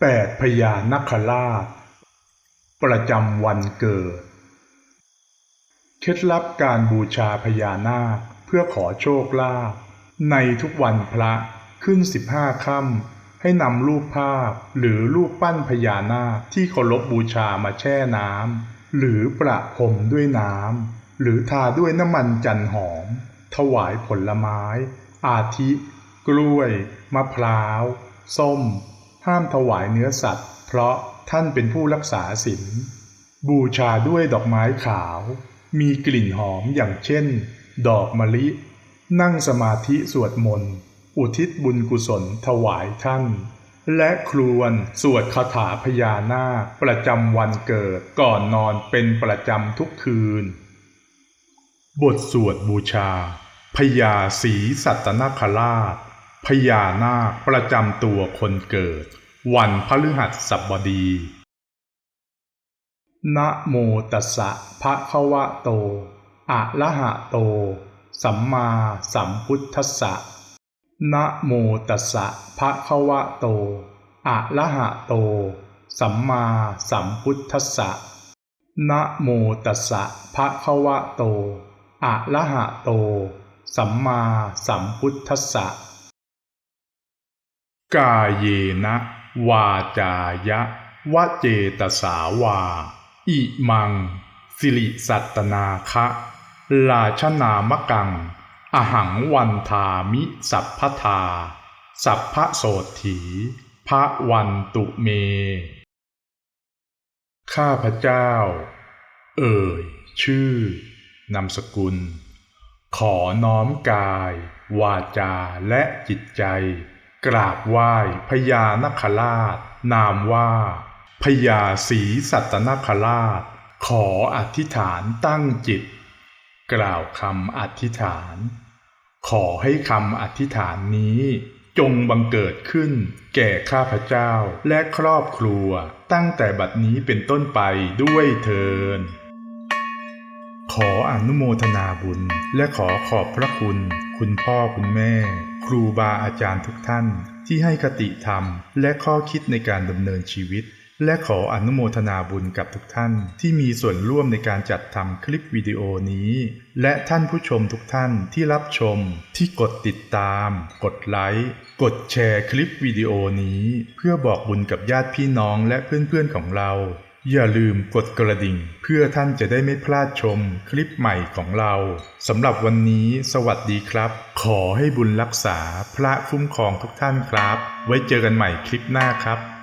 แปดพญานาคราช ประจำวันเกิด เคล็ดลับการบูชาพญานาคเพื่อขอโชคลาภในทุกวันพระขึ้นสิบห้าค่ำให้นำรูปภาพหรือรูปปั้นพญานาคที่เคารพบูชามาแช่น้ำหรือประพรมด้วยน้ำหรือทาด้วยน้ำมันจันหอม ถวายผลไม้ อาทิ กล้วย มะพร้าว ส้ม ห้ามถวายเนื้อสัตว์ เพราะท่านเป็นผู้รักษาศีลบูชาด้วยดอกไม้ขาว มีกลิ่นหอมอย่างเช่น ดอกมะลิ นั่งสมาธิสวดมนต์ อุทิศบุญกุศลถวายท่าน และครวนสวดคาถาพญานาคประจำวันเกิดก่อนนอนเป็นประจำทุกคืน บทสวดบูชาพญาศรีสัตนคราช พญานาคประจำตัวคนเกิด วันพฤหัสบดี นะโมตัสสะภะคะวะโต อะระหะโต สัมมาสัมพุทธัสสะ นะโมตัสสะภะคะวะโต อะระหะโต สัมมาสัมพุทธัสสะ นะโมตัสสะภะคะวะโต อะระหะโต สัมมาสัมพุทธัสสะ กายเยนะ วาจายะวะเจตสาวา อิมัง สิริสัตนาคะราชนามกัง อหังวันทามิสัพพทา สัพพะโสถีพระวันตุเม ข้าพเจ้า เอ่ย ชื่อนามสกุล ขอน้อมกาย วาจาและจิตใจ กราบไหว้พญานคราช นามว่าพญาศรีสัตนคราช ขออธิษฐานตั้งจิต กล่าวคำอธิษฐาน ขอให้คำอธิษฐานนี้จงบังเกิดขึ้นแก่ข้าพเจ้าและครอบครัวตั้งแต่บัดนี้เป็นต้นไปด้วยเทินขออนุโมทนาบุญและขอขอบพระคุณ คุณพ่อคุณแม่ ครูบาอาจารย์ทุกท่าน ที่ให้คติธรรม และข้อคิดในการดำเนินชีวิต และขออนุโมทนาบุญกับทุกท่าน ที่มีส่วนร่วมในการจัดทำคลิปวิดีโอนี้ และท่านผู้ชมทุกท่านที่รับชม ที่กดติดตาม กดไลค์กดแชร์คลิปวิดีโอนี้ เพื่อบอกบุญกับญาติพี่น้องและเพื่อนๆของเรา อย่าลืมกดกระดิ่ง เพื่อท่านจะได้ไม่พลาดชมคลิปใหม่ของเราสำหรับวันนี้สวัสดีครับ ขอให้บุญรักษาพระคุ้มครองทุกท่านครับ ไว้เจอกันใหม่คลิปหน้าครับ